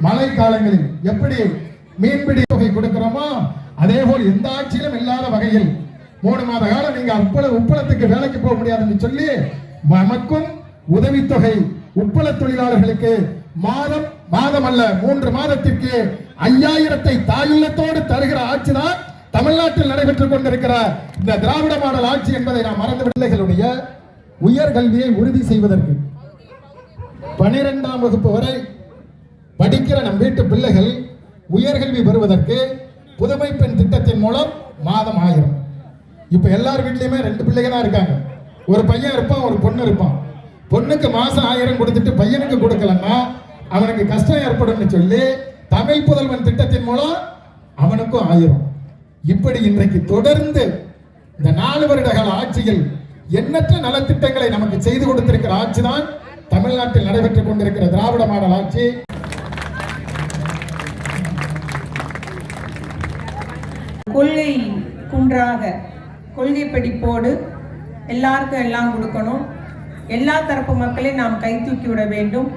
மழை காலங்களில் எப்படி மீன்பிடி தொகை கொடுக்கிறோமோ அதே போல் எந்த ஆட்சியிலும் இல்லாத வகையில் மூணு மாத காலம் நீங்க உப்பள உப்பளத்துக்கு வேலைக்கு போக முடியாதுன்னு சொல்லி நமக்கும் உதவித்தொகை உப்பள தொழிலாளர்களுக்கு மாதம் மாதம் அல்ல மூன்று மாதத்திற்கு ஐயாயிரத்தை தாயுள்ளத்தோடு தருகிற ஆட்சி தான் தமிழ்நாட்டில் நடைபெற்றுக் கொண்டிருக்கிற இந்த திராவிட மாடல் ஆட்சி என்பதை நாம் மறந்து பிள்ளைகளுடைய உயர்கல்வியை உறுதி செய்வதற்கு பனிரெண்டாம் வகுப்பு வரை படிக்கிற நம் வீட்டு பிள்ளைகள் உயர்கல்வி பெறுவதற்கு புதுமை பெண் திட்டத்தின் மூலம் மாதம் ஆயிரம். இப்போ எல்லார் வீட்லேயுமே ரெண்டு பிள்ளைங்க தான் இருக்காங்க. ஒரு பையன் இருப்பான் ஒரு பொண்ணு இருப்பான். பொண்ணுக்கு மாதம் ஆயிரம் கொடுத்துட்டு பையனுக்கு கொடுக்கலன்னா அவனுக்கு கஷ்டம் ஏற்படும்னு சொல்லி தமிழ் புதல்வன் திட்டத்தின் மூலம் அவனுக்கும் ஆயிரும். இப்படி இன்றைக்கு தொடர்ந்து இந்த நாலு வருட கால ஆட்சியில் எண்ணற்ற நலத்திட்டங்களை நமக்கு செய்து கொடுத்திருக்கிற ஆட்சி தான் தமிழ்நாட்டில் நடைபெற்றுக் கொண்டிருக்கிற திராவிட மாடல் ஆட்சி. கொள்கை குன்றாக கொள்கை படிப்போடு எல்லாருக்கும் எல்லாம் கொடுக்கணும். எல்லா தரப்பு மக்களையும் நாம் கை தூக்கி விட வேண்டும்.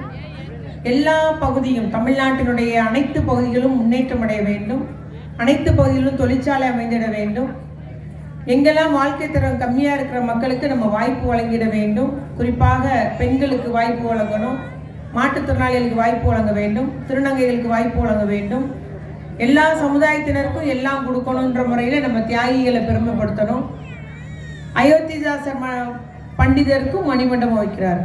எல்லா பகுதியும் தமிழ்நாட்டினுடைய அனைத்து பகுதிகளும் முன்னேற்றம் அடைய வேண்டும். அனைத்து பகுதிகளிலும் தொழிற்சாலை அமைந்திட வேண்டும். எங்கெல்லாம் வாழ்க்கை தரம் கம்மியாக இருக்கிற மக்களுக்கு நம்ம வாய்ப்பு வழங்கிட வேண்டும். குறிப்பாக பெண்களுக்கு வாய்ப்பு வழங்கணும். மாற்றுத்திறனாளிகளுக்கு வாய்ப்பு வழங்க வேண்டும். திருநங்கைகளுக்கு வாய்ப்பு வழங்க வேண்டும். எல்லா சமுதாயத்தினருக்கும் எல்லாம் கொடுக்கணுன்ற முறையில் நம்ம தியாகிகளை பெருமைப்படுத்தணும். அயோத்திதாசர் ம- பண்டிதருக்கும் மணிமண்டபம் வைக்கிறார்.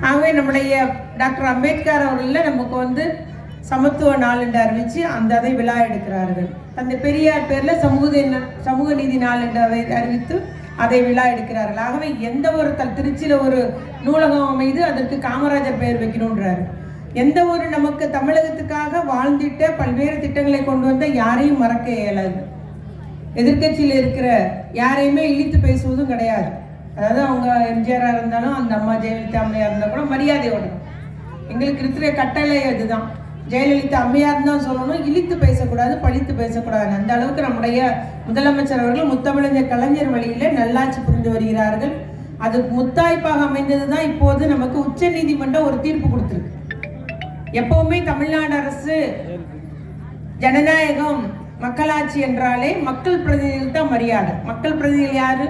ஆகவே நம்முடைய டாக்டர் அம்பேத்கர் அவர்களில் நமக்கு வந்து சமத்துவ நாள் என்று அறிவித்து அந்த அதை விழா எடுக்கிறார்கள். அந்த பெரியார் பேரில் சமூக சமூக நீதி நாள் என்று அதை அறிவித்து அதை விழா எடுக்கிறார்கள். ஆகவே எந்த ஒரு தல் திருச்சியில் ஒரு நூலகம் அமைது அதற்கு காமராஜர் பெயர் வைக்கணுன்றாரு எந்த ஒரு நமக்கு தமிழகத்துக்காக வாழ்ந்திட்ட பல்வேறு திட்டங்களை கொண்டு வந்த யாரையும் மறக்க இயலாது. எதிர்க்கட்சியில் இருக்கிற யாரையுமே இழித்து பேசுவதும் கிடையாது. அதாவது அவங்க எம்ஜிஆராக இருந்தாலும் அந்த அம்மா ஜெயலலிதா அம்மையாக இருந்தால் கூட மரியாதையோட எங்களுக்கு இருக்கிற கட்டளை அதுதான். ஜெயலலிதா அம்மையார் தான் சொல்லணும் இழித்து பேசக்கூடாது பழித்து பேசக்கூடாது. அந்த அளவுக்கு நம்முடைய முதலமைச்சர் அவர்கள் முத்தமிழஞ்சர் கலைஞர் வழியில நல்லாட்சி புரிந்து வருகிறார்கள். அது முத்தாய்ப்பாக அமைந்தது தான் இப்போது நமக்கு உச்ச நீதிமன்றம் ஒரு தீர்ப்பு கொடுத்துருக்கு. எப்பவுமே தமிழ்நாடு அரசு ஜனநாயகம் மக்களாட்சி என்றாலே மக்கள் பிரதிநிதிகள் தான் மரியாதை. மக்கள் பிரதிநிதிகள் யாரு?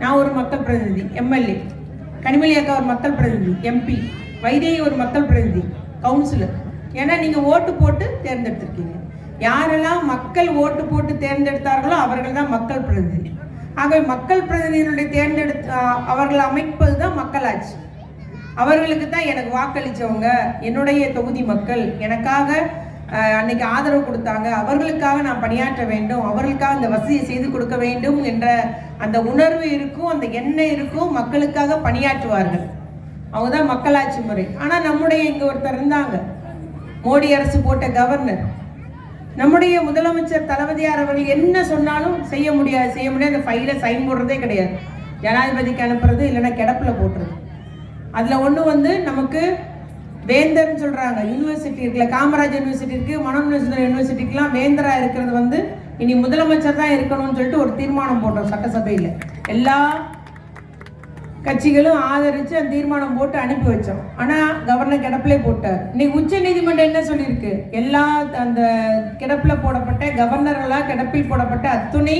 நான் ஒரு மக்கள் பிரதிநிதி எம்எல்ஏ. கனிமொழி அக்கா ஒரு மக்கள் பிரதிநிதி எம்பி. வைதேகி ஒரு மக்கள் பிரதிநிதி கவுன்சிலர். ஏன்னா நீங்கள் ஓட்டு போட்டு தேர்ந்தெடுத்திருக்கீங்க. யாரெல்லாம் மக்கள் ஓட்டு போட்டு தேர்ந்தெடுத்தார்களோ அவர்கள் தான் மக்கள் பிரதிநிதி. ஆகவே மக்கள் பிரதிநிதிகளுடைய தேர்ந்தெடுத்து அவர்கள் அமைப்பது தான் மக்களாட்சி. அவர்களுக்கு தான் எனக்கு வாக்களித்தவங்க என்னுடைய தொகுதி மக்கள். எனக்காக அன்னைக்கு ஆதரவு கொடுத்தாங்க. அவர்களுக்காக நான் பணியாற்ற வேண்டும். அவர்களுக்காக அந்த வசதியை செய்து கொடுக்க வேண்டும் என்ற அந்த உணர்வு இருக்கும் அந்த எண்ணம் இருக்கும் மக்களுக்காக பணியாற்றுவார்கள். அவங்க தான் மக்களாட்சி முறை. ஆனால் நம்முடைய இங்கே ஒருத்தர் இருந்தாங்க. மோடி அரசு போட்ட கவர்னர். நம்முடைய முதலமைச்சர் தளபதியார் அவர்கள் என்ன சொன்னாலும் செய்ய முடியாது. செய்ய முடியாது. அந்த ஃபைலை சைன் போடுறதே கிடையாது. ஜனாதிபதிக்கு அனுப்புறது இல்லைன்னா கிடப்பில் போட்டுறது. அதில் ஒன்று வந்து நமக்கு வேந்தர்னு சொல்கிறாங்க யூனிவர்சிட்டி இருக்குல்ல காமராஜ் யூனிவர்சிட்டி இருக்குது மனோன்மசுந்தர் யூனிவர்சிட்டிக்கெலாம் வேந்தராக இருக்கிறது வந்து இனி முதலமைச்சர் தான் இருக்கணும்னு சொல்லிட்டு ஒரு தீர்மானம் போட்டோம் சட்டசபையில். எல்லா கட்சிகளும் ஆதரித்து அந்த தீர்மானம் போட்டு அனுப்பி வச்சோம். ஆனால் கவர்னர் கிடப்பிலே போட்டார். இன்னைக்கு உச்ச நீதிமன்றம் என்ன சொல்லியிருக்கு? எல்லா அந்த கிடப்பில் போடப்பட்ட கவர்னர்களாக கிடப்பில் போடப்பட்ட அத்துணை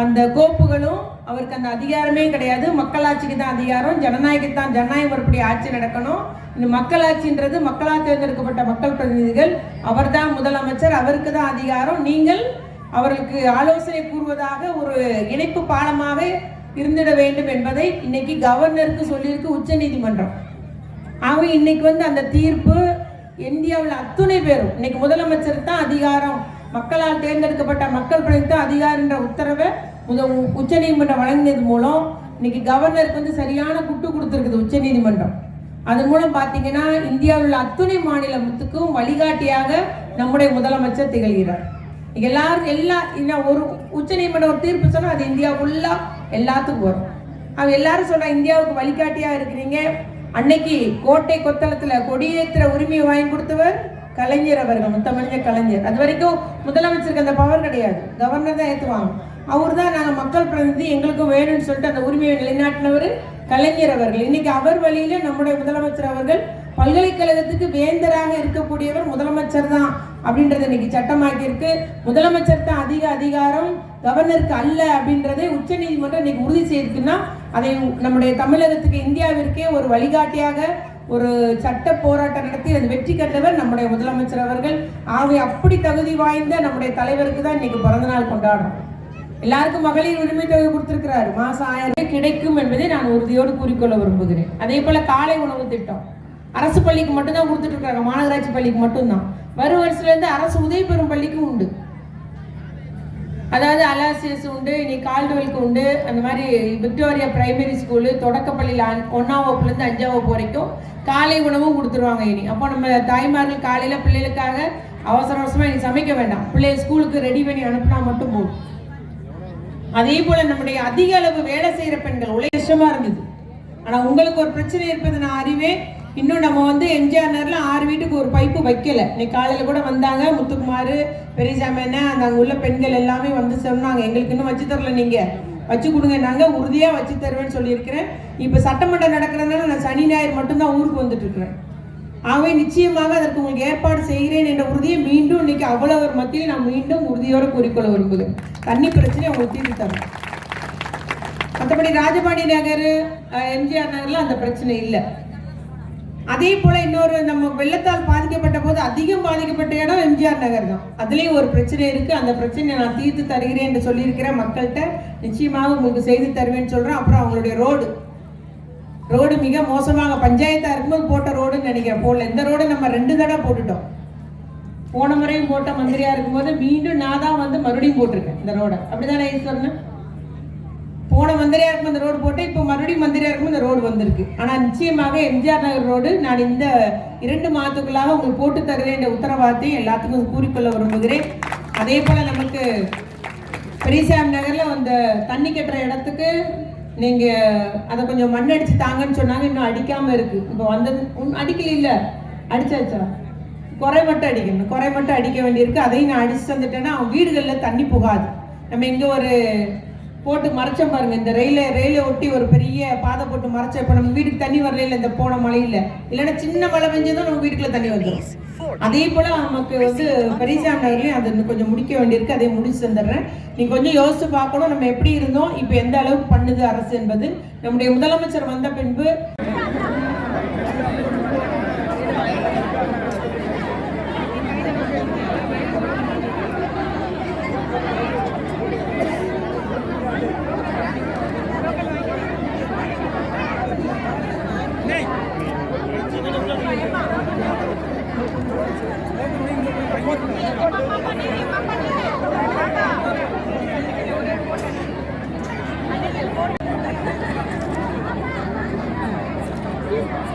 அந்த கோப்புகளும் அவருக்கு அந்த அதிகாரமே கிடையாது. மக்களாட்சிக்கு தான் அதிகாரம் ஜனநாயகத்துக்கு தான் ஜனநாயகம் முறைப்படி ஆட்சி நடக்கணும். இந்த மக்களாட்சின்றது மக்களால் தேர்ந்தெடுக்கப்பட்ட மக்கள் பிரதிநிதிகள் அவர்தான் முதலமைச்சர் அவருக்கு தான் அதிகாரம். நீங்கள் அவர்களுக்கு ஆலோசனை கூறுவதாக ஒரு இணைப்பு பாலமாக இருந்திட வேண்டும் என்பதை இன்னைக்கு கவர்னருக்கு சொல்லியிருக்கு உச்ச நீதிமன்றம். ஆகவே இன்னைக்கு வந்து அந்த தீர்ப்பு இந்தியாவில் அத்துணை பேரும் இன்னைக்கு முதலமைச்சருக்கு தான் அதிகாரம். மக்களால் தேர்ந்தெடுக்கப்பட்ட மக்கள் பிரதிநிதி அதிகாரின்ற உத்தரவை முத உச்ச நீதிமன்றம் வழங்கினது மூலம் இன்னைக்கு கவர்னருக்கு வந்து சரியான குட்டு கொடுத்துருக்குது உச்ச நீதிமன்றம். அது மூலம் பார்த்தீங்கன்னா இந்தியாவில் உள்ள அத்துணை மாநிலத்துக்கும் வழிகாட்டியாக நம்முடைய முதலமைச்சர் திகழ்கிறார். எல்லாரும் எல்லா இன்னும் ஒரு உச்ச நீதிமன்றம் ஒரு தீர்ப்பு சொன்னால் அது இந்தியா ஃபுல்லாக எல்லாத்துக்கும் வரும். அவங்க எல்லாரும் சொல்றாங்க இந்தியாவுக்கு வழிகாட்டியாக இருக்கிறீங்க. அன்னைக்கு கோட்டை கொத்தளத்தில் கொடியேற்றுற உரிமையை வாங்கி கொடுத்தவர் கலைஞர் அவர்கள் முத்தமிழ் கலைஞர். அது வரைக்கும் முதலமைச்சருக்கு அந்த பவர் கிடையாது. கவர்னர் தான் ஏற்றுவாங்க அவர் தான் நாங்கள் மக்கள் பிரதிநிதி எங்களுக்கும் வேணும்னு சொல்லிட்டு அந்த உரிமையை நிலைநாட்டினவர் கலைஞர் அவர்கள். இன்னைக்கு அவர் வழியில நம்முடைய முதலமைச்சர் அவர்கள் பல்கலைக்கழகத்துக்கு வேந்தராக இருக்கக்கூடியவர் முதலமைச்சர் தான் அப்படின்றத இன்னைக்கு சட்டமாக்கி இருக்கு முதலமைச்சர் தான் அதிக அதிகாரம் கவர்னருக்கு அல்ல அப்படின்றதை உச்சநீதிமன்றம் இன்னைக்கு உறுதி செய்திருக்குன்னா அதை நம்முடைய தமிழகத்துக்கு இந்தியாவிற்கே ஒரு வழிகாட்டியாக ஒரு சட்ட போராட்டம் நடத்தி அது வெற்றி கண்டவர் நம்முடைய முதலமைச்சர் அவர்கள். ஆகவே அப்படி தகுதி வாய்ந்த நம்முடைய தலைவருக்கு தான் இன்னைக்கு பிறந்தநாள் கொண்டாடுறோம். எல்லாருக்கும் மகளிர் உரிமை தொகை கொடுத்திருக்கிறாரு. மாசம் ஆயிரம் ரூபாய் கிடைக்கும் என்பதை நான் உறுதியோடு கூறிக்கொள்ள விரும்புகிறேன். அதே போல காலை உணவு திட்டம். அரசு பள்ளிக்கு மட்டும்தான் கொடுத்துட்டு இருக்காங்க. மாநகராட்சி பள்ளிக்கு மட்டும்தான். வரும் வருஷத்துல இருந்து அரசு உதவி பெறும் பள்ளிக்கும் உண்டு. அதாவது அலாசியஸ் உண்டு இனி கால்டுவெலுக்கு உண்டு அந்த மாதிரி விக்டோரியா பிரைமரி ஸ்கூலு தொடக்கப்பள்ளியில் ஒன்றாம் வகுப்புலேருந்து அஞ்சாம் வகுப்பு வரைக்கும் காலை உணவும் கொடுத்துருவாங்க இனி. அப்போ நம்ம தாய்மார்கள் காலையில் பிள்ளைகளுக்காக அவசர அவசரமாக இனி சமைக்க வேண்டாம். பிள்ளைய ஸ்கூலுக்கு ரெடி பண்ணி அனுப்பினா மட்டும் போதும். அதே போல் நம்முடைய அதிக அளவு வேலை செய்கிற பெண்கள் உலக கஷ்டமா இருந்தது. ஆனால் உங்களுக்கு ஒரு பிரச்சனை இருப்பது நான் அறிவேன். இன்னும் நம்ம வந்து எம்ஜிஆர் நேரில் ஆறு வீட்டுக்கு ஒரு பைப்பு வைக்கலை. இன்னைக்கு காலையில் கூட வந்தாங்க முத்துக்குமார் பெரியசாமி என்ன அந்த அங்கே உள்ள பெண்கள் எல்லாமே வந்து சொன்னாங்க எங்களுக்கு இன்னும் வச்சு தரல நீங்கள் வச்சு கொடுங்க நாங்கள் உறுதியாக வச்சு தருவேன்னு சொல்லியிருக்கிறேன். இப்போ சட்டமன்றம் நடக்கிறதுனால நான் சனி ஞாயிறு மட்டும்தான் ஊருக்கு வந்துட்டு இருக்கிறேன் ஆகவே நிச்சயமாக அதற்கு உங்களுக்கு ஏற்பாடு செய்கிறேன். என்ற உறுதியை மீண்டும் இன்னைக்கு அவ்வளவு ஒரு மத்தியில் நான் மீண்டும் உறுதியோடு கூறிக்கொள்ள விரும்புகிறேன். தண்ணி பிரச்சனை உங்களுக்கு தீர்த்து தரும் மற்றபடி ராஜபாடி நகர் எம்ஜிஆர் நகரில் அந்த பிரச்சனை இல்லை. அதே போல இன்னொரு நம்ம வெள்ளத்தால் பாதிக்கப்பட்ட போது அதிகம் பாதிக்கப்பட்ட இடம் எம்ஜிஆர் நகர் தான். அதுலேயும் ஒரு பிரச்சனை இருக்கு. அந்த பிரச்சனையை நான் தீர்த்து தருகிறேன் என்று சொல்லியிருக்கிறேன் மக்கள்கிட்ட நிச்சயமாக உங்களுக்கு செய்து தருவேன்னு சொல்றேன். அப்புறம் அவங்களுடைய ரோடு. ரோடு மிக மோசமாக பஞ்சாயத்தா இருக்கும்போது போட்ட ரோடுன்னு நினைக்கிறேன். போடல. இந்த ரோடு நம்ம ரெண்டு தடவை போட்டுட்டோம். போன முறையும் போட்ட மந்திரியா இருக்கும்போது மீண்டும் நான் தான் வந்து மறுபடியும் போட்டிருக்கேன் இந்த ரோடை. அப்படிதானே சொன்னேன் போன மந்திரியா இருக்கும் இந்த ரோடு போட்டு இப்போ மறுபடியும் மந்திரியா இருக்கும் இந்த ரோடு வந்திருக்கு. ஆனா நிச்சயமாக எம்ஜிஆர் நகர் ரோடு நான் இந்த இரண்டு மாதத்துக்குள்ளாக உங்களுக்கு போட்டு தருவேன் என்ற உத்தரவாதத்தை எல்லாத்துக்கும் கூறிக்கொள்ள விரும்புகிறேன். அதே போல நமக்கு பெரியசாமி நகர்ல அந்த தண்ணி கட்டுற இடத்துக்கு நீங்க அதை கொஞ்சம் மண் அடிச்சு தாங்கன்னு சொன்னாங்க இன்னும் அடிக்காம இருக்கு. இப்போ வந்தது அடிக்கல இல்ல. அடிச்சாச்சா? குறை மட்டும் அடிக்கணும். குறை மட்டும் அடிக்க வேண்டியிருக்கு. அதையும் நான் அடிச்சு தந்துட்டேன்னா அவன் வீடுகளில் தண்ணி புகாது. நம்ம இங்கே ஒரு போட்டு மறைச்ச பாருங்க. இந்த ரயில ரயிலை ஒட்டி ஒரு பெரிய பாதை போட்டு மறைச்ச இப்போ நம்ம வீட்டுக்கு தண்ணி வரல இல்லை இந்த போன மழையில. இல்லைன்னா சின்ன மழை பெஞ்சதும் நம்ம வீட்டுக்குள்ள தண்ணி வந்துடும் அதே போல நமக்கு வந்து பெரியசாமி நகர்லயும் அது கொஞ்சம் முடிக்க வேண்டியிருக்கு. அதை முடிச்சு தந்துடுறேன். நீ கொஞ்சம் யோசிச்சு பார்க்கணும். நம்ம எப்படி இருந்தோம்? இப்போ எந்த அளவுக்கு பண்ணுது அரசு என்பது. நம்முடைய முதலமைச்சர் வந்த பின்பு Yeah.